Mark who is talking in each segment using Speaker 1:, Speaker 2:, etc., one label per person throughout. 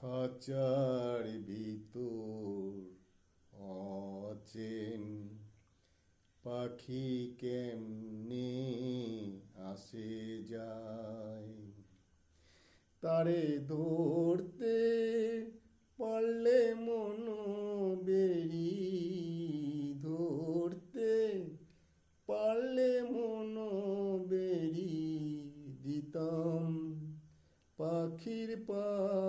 Speaker 1: খাঁচার ভিতর অচেন। পাখি কেমনে আসে যায়? তারে ধরতে পারলে মন বেরি, ধরতে পারলে মন বেরি, দিতাম পাখির পায়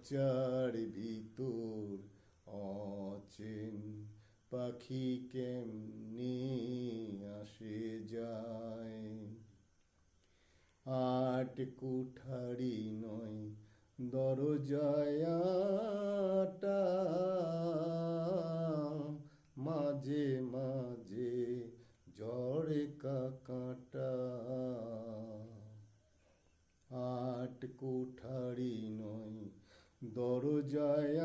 Speaker 1: খাঁচার ভিতর অচেন পাখি কেমনি আসে যায়। আট কুঠারি নয় দরজায়াটা মাঝে মাঝে ঝড়ে কাকাটা আট কুঠারি দরজায়াটা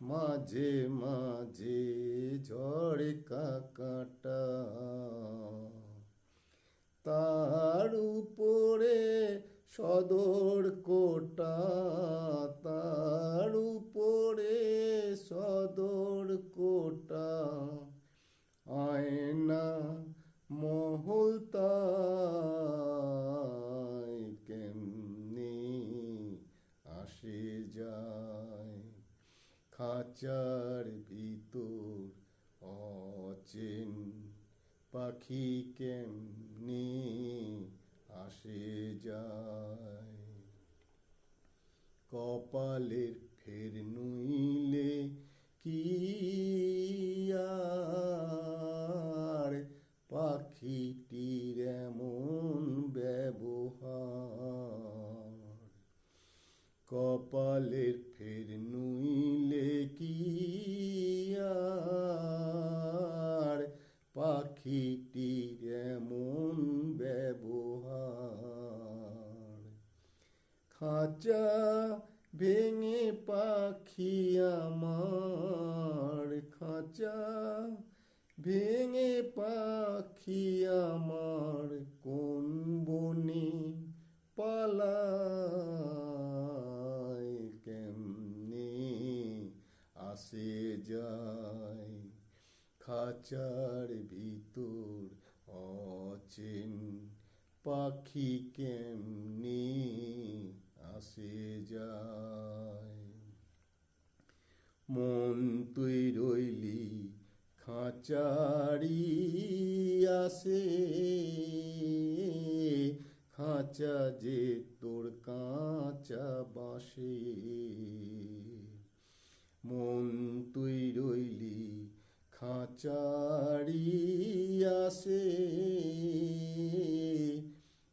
Speaker 1: মাঝে মাঝে ঝড়ে কাকাটা। তার উপরে সদর কোটা, তার উপরে সদর কোটা। আয়না মহল খাঁচার ভিতর অচেন পাখি কেমনি আসে যায়? কপালের ফের নুইলে কি কপালের ফের নুইলে কি আর? পাখিটির এমন ব্যবহার। খাঁচা ভেঙে পাখি আমার। খাঁচা ভেঙে পাখি আমার। যায়। খাঁচার ভিতর অচেন পাখি কেমনি আসে যায়। মন তুই রইলি খাঁচারি আসে। খাঁচা যে তোর কাঁচা বাসে মন তুই রইলি, খাঁচারি আসে।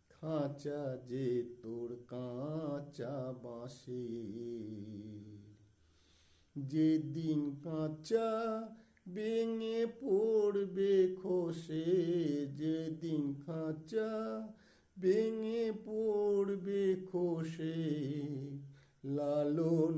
Speaker 1: খাঁচা যে তোর কাঁচা বাসে যেদিন কাঁচা ভেঙে পড়বে খসে, যেদিন খাঁচা ভেঙে পড়বে খসে, লালন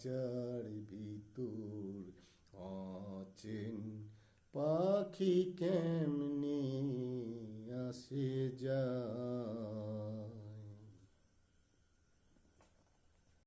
Speaker 1: খাঁচার ভিতর অচেন পাখি কেমনি আসে যায়?